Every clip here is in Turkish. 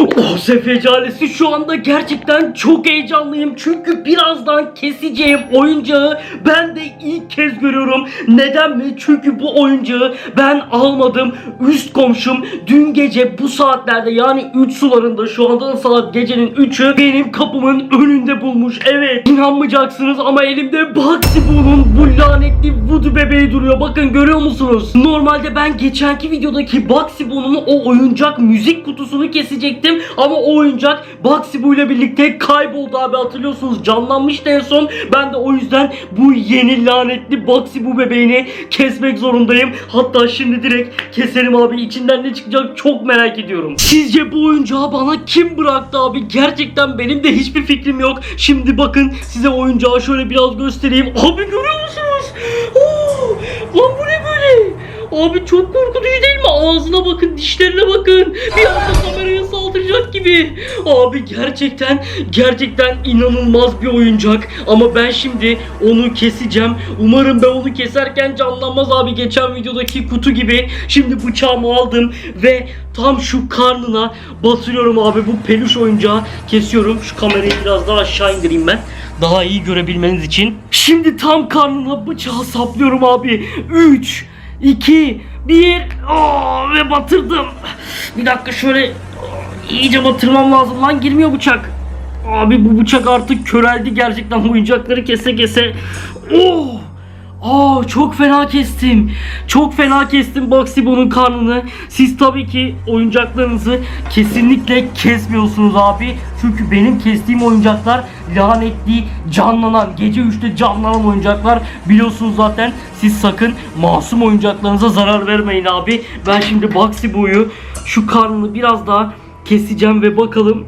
Oh Sefeci ailesi şu anda gerçekten çok heyecanlıyım. Çünkü birazdan keseceğim oyuncağı ben de ilk kez görüyorum. Neden mi? Çünkü bu oyuncağı ben almadım. Üst komşum dün gece bu saatlerde yani 3 sularında şu anda da saat gecenin 3'ü benim kapımın önünde bulmuş. Evet inanmayacaksınız ama elimde Bugsy Boo'nun bu lanetli voodoo bebeği duruyor. Bakın görüyor musunuz? Normalde ben geçenki videodaki Bugsy Boo'nun o oyuncak müzik kutusunu kesecektim ama o oyuncak Boo ile birlikte kayboldu abi hatırlıyorsunuz canlanmıştı en son. Ben de o yüzden bu yeni lanetli Boo bebeğini kesmek zorundayım. Hatta şimdi direkt keselim abi. İçinden ne çıkacak çok merak ediyorum. Sizce bu oyuncağı bana kim bıraktı abi? Gerçekten benim de hiçbir fikrim yok. Şimdi bakın size oyuncağı şöyle biraz göstereyim. Abi görüyor musunuz? Oo, lan bu ne? Abi çok korkutucu değil mi? Ağzına bakın, dişlerine bakın. Bir anda kameraya saldıracak gibi. Abi gerçekten, gerçekten inanılmaz bir oyuncak. Ama ben şimdi onu keseceğim. Umarım ben onu keserken canlanmaz abi. Geçen videodaki kutu gibi. Şimdi bıçağımı aldım ve tam şu karnına batırıyorum abi. Bu peluş oyuncağı kesiyorum. Şu kamerayı biraz daha aşağı indireyim ben. Daha iyi görebilmeniz için. Şimdi tam karnına bıçağı saplıyorum abi. 3 2 1 Aa, ve batırdım. Bir dakika şöyle Aa, iyice batırmam lazım lan girmiyor bıçak. Abi bu bıçak artık köreldi gerçekten oyuncakları kese kese. Oh! Aa çok fena kestim. Çok fena kestim Bugsy Boo'nun karnını. Siz tabii ki oyuncaklarınızı kesinlikle kesmiyorsunuz abi. Çünkü benim kestiğim oyuncaklar lanetli, canlanan, gece 3'te canlanan oyuncaklar. Biliyorsunuz zaten siz sakın masum oyuncaklarınıza zarar vermeyin abi. Ben şimdi Bugsy Boo'yu şu karnını biraz daha keseceğim ve bakalım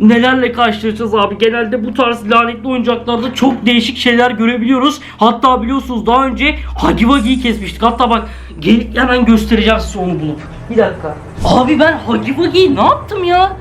nelerle karşılaşacağız abi. Genelde bu tarz lanetli oyuncaklarda çok değişik şeyler görebiliyoruz. Hatta biliyorsunuz daha önce Hagi Wagi'yi kesmiştik. Hatta bak gelip hemen göstereceğim size onu bulup. Bir dakika. Abi ben Hagi Wagi'yi ne yaptım ya?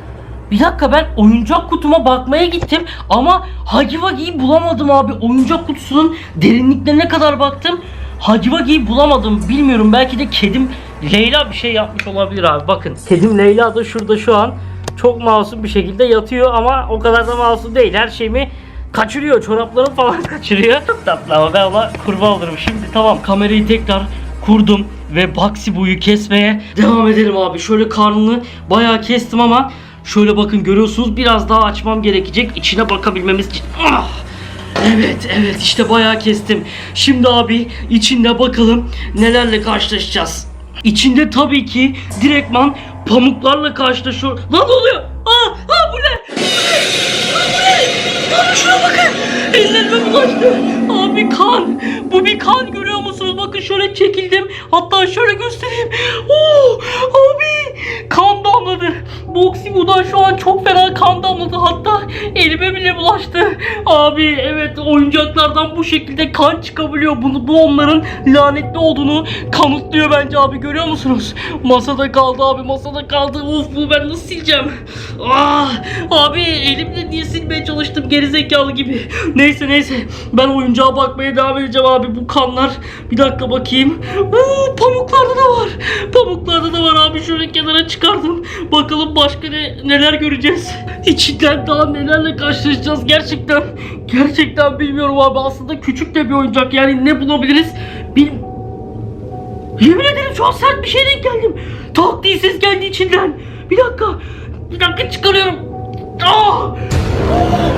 Bir dakika ben oyuncak kutuma bakmaya gittim ama Hagi Wagi'yi bulamadım abi. Oyuncak kutusunun derinliklerine kadar baktım. Hagi Wagi'yi bulamadım. Bilmiyorum belki de kedim Leyla bir şey yapmış olabilir abi. Bakın kedim Leyla da şurada şu an çok masum bir şekilde yatıyor ama o kadar da masum değil. Her şeyimi kaçırıyor. Çoraplarımı falan kaçırıyor. Çok tatlı ama ben ona kurban olurum. Şimdi tamam kamerayı tekrar kurdum ve Bugsy Boo'yu kesmeye devam edelim abi. Şöyle karnını bayağı kestim ama şöyle bakın görüyorsunuz biraz daha açmam gerekecek içine bakabilmemiz için. Ah! Evet evet işte bayağı kestim. Şimdi abi içinde bakalım nelerle karşılaşacağız. İçinde tabii ki direktman pamuklarla karşılaşıyor. Lan ne oluyor? Aa, aa bu ne? Bu ne? Lan bu ne? Lan şuna bakın. Ellerime bulaştı. Abi kan. Bu bir kan görüyor musunuz? Bakın şöyle çekildim. Hatta şöyle göstereyim. Oo, abi kan damladı. Boxy Bu'dan şu an çok fena kan damladı. Hatta elime bile bulaştı. Abi evet oyuncaklardan bu şekilde kan çıkabiliyor. Bunu bu onların lanetli olduğunu kanıtlıyor bence abi. Görüyor musunuz? Masada kaldı abi. Masada kaldı. Of bu ben nasıl sileceğim? Ah, abi elimle niye silmeye çalıştım gerizekalı gibi. Neyse neyse. Ben oyuncağa bakmaya devam edeceğim abi. Bu kanlar. Bir dakika bakayım. Oo, pamuklarda da var. Pamuklarda da var abi. Şöyle kenara çıkardım. Bakalım başka ne, neler göreceğiz. İçinden daha nelerle karşılaşacağız gerçekten. Gerçekten bilmiyorum abi. Aslında küçük de bir oyuncak. Yani ne bulabiliriz? Bil Yemin ederim çok sert bir şey denk geldim. Tak diye geldi içinden. Bir dakika. Bir dakika çıkarıyorum. Ah! Bu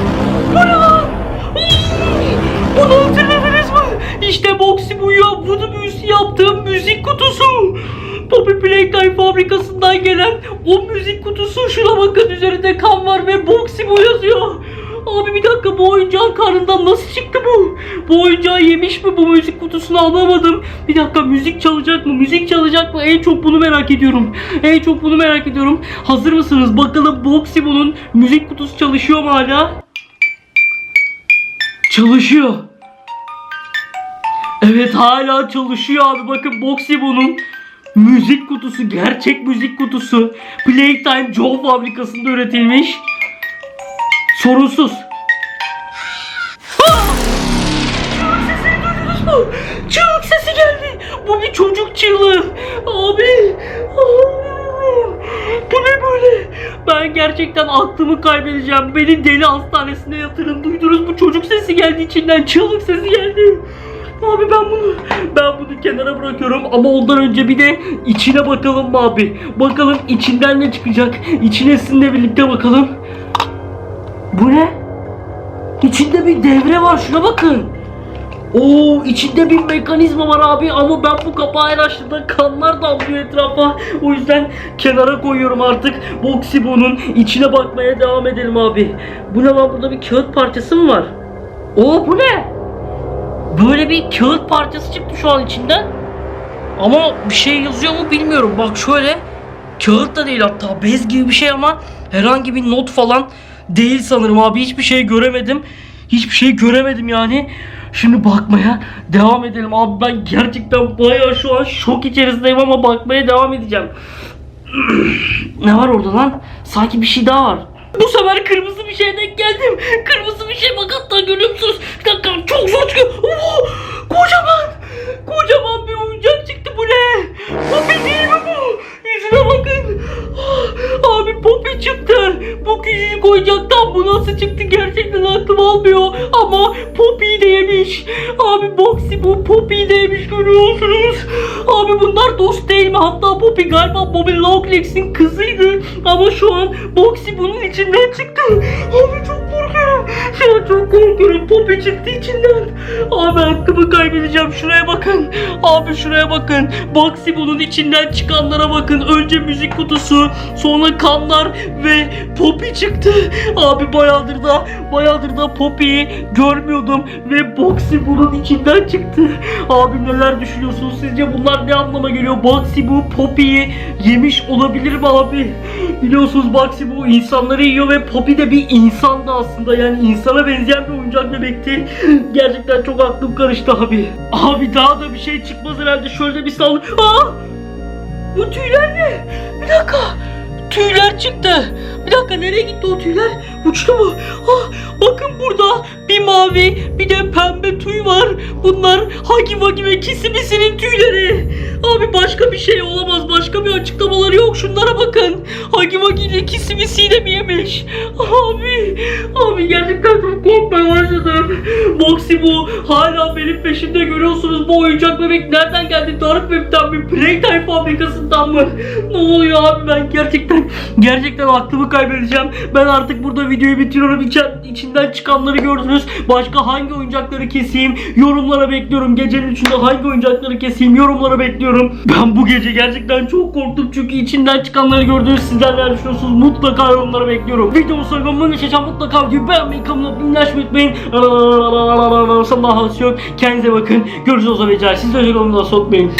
gelen o müzik kutusu. Şuna bakın üzerinde kan var ve Boxy Bu yazıyor. Abi bir dakika bu oyuncağın karnından nasıl çıktı bu? Bu oyuncağı yemiş mi bu müzik kutusunu anlamadım. Bir dakika müzik çalacak mı? Müzik çalacak mı? En çok bunu merak ediyorum. En çok bunu merak ediyorum. Hazır mısınız? Bakalım Boxy bunun müzik kutusu çalışıyor mu hala? Çalışıyor. Evet hala çalışıyor abi. Bakın Boxy bunun müzik kutusu, gerçek müzik kutusu. Playtime Joe fabrikasında üretilmiş. Sorunsuz. Çığlık sesini duydunuz mu? Çığlık sesi geldi. Bu bir çocuk çığlığı. Abi. Abi. Bu ne böyle? Ben gerçekten aklımı kaybedeceğim. Beni deli hastanesine yatırın. Duydunuz mu? Çocuk sesi geldi içinden. Çığlık sesi geldi. Abi ben bunu ben bunu kenara bırakıyorum ama ondan önce bir de içine bakalım abi? Bakalım içinden ne çıkacak? İçine sizinle birlikte bakalım. Bu ne? İçinde bir devre var şuna bakın. Oo içinde bir mekanizma var abi ama ben bu kapağı her açtığımda kanlar damlıyor etrafa. O yüzden kenara koyuyorum artık. Boksibo'nun içine bakmaya devam edelim abi. Bu ne lan burada bir kağıt parçası mı var? Oo bu ne? Böyle bir kağıt parçası çıktı şu an içinden. Ama bir şey yazıyor mu bilmiyorum. Bak şöyle. Kağıt da değil hatta bez gibi bir şey ama herhangi bir not falan değil sanırım abi. Hiçbir şey göremedim. Hiçbir şey göremedim yani. Şimdi bakmaya devam edelim abi. Ben gerçekten bayağı şu an şok içerisindeyim ama bakmaya devam edeceğim. ne var orada lan? Sanki bir şey daha var. Bu sefer kırmızı bir şeye denk geldim. Kırmızı bir şey bak hatta görüyor musunuz? Dakika çok zor çıkıyor. Oo, kocaman. Kocaman bir oyuncak çıktı bu ne? Poppy değil mi bu? Yüzüne bakın. Ah, Abi Poppy çıktı. Bu küçücük oyuncaktan bu nasıl çıktı gerçekten aklım almıyor. Ama Poppy de yemiş. Abi Boxy bu Poppy de yemiş görüyor musunuz? Abi bunlar dost değil mi? Hatta Poppy galiba Bobby Longlex'in kızıydı. Ama şu an Boxy bunun içinden çıktı. Abi çok korkuyorum. Şu an çok korkuyorum. Poppy çıktı içinden. Abi aklımı kaybedeceğim. Şuraya bakın. Abi şuraya bakın. Boxy bunun içinden çıkanlara bakın. Önce müzik kutusu, sonra kanlar ve Poppy çıktı. Abi bayağıdır da bayağıdır da Poppy'yi görmüyordum ve Boxy bunun içinden çıktı. Abi neler düşünüyorsunuz? Sizce bunlar ne anlama geliyor? Bu Poppy'yi yemiş olabilir mi abi? Biliyorsunuz bu insanları yiyor ve Poppy de bir insandı aslında. Yani insana benzeyen bir oyuncak bebekti. Gerçekten çok aklım karıştı abi. Abi daha da bir şey çıkmaz herhalde. Şöyle bir sal. Aa! Bu tüyler ne? Bir dakika. Tüyler çıktı. Bir dakika nereye gitti o tüyler? Uçtu mu? Ah, bakın burada bir mavi bir de pembe tüy var. Bunlar Hagi Wagi ve Kisimisinin tüyleri. Abi başka bir şey olamaz. Başka bir açıklamaları yok. Şunlara bakın. Hagi Wagi ile Kisimisi de mi yemiş? Abi. Abi gerçekten çok korkmaya başladım. Bu. Hala benim peşimde görüyorsunuz. Bu oyuncak bebek nereden geldi? Dark Web'den mi? Playtime fabrikasından mı? Ne oluyor abi ben gerçekten gerçekten aklımı kaybedeceğim. Ben artık burada videoyu bitiriyorum. İçen, içinden çıkanları gördünüz. Başka hangi oyuncakları keseyim? Yorumlara bekliyorum. Gecenin içinde hangi oyuncakları keseyim? Yorumlara bekliyorum. Ben bu gece gerçekten çok korktum. Çünkü içinden çıkanları gördünüz. Sizler ne düşünüyorsunuz? Mutlaka yorumlara bekliyorum. Videomu sonuna geçeceğim. Mutlaka videoyu beğenmeyi, kanalıma binleşmeyi unutmayın. Allah'a yok. Kendinize bakın. Görüşürüz o zaman. Siz de yorumlara sokmayın.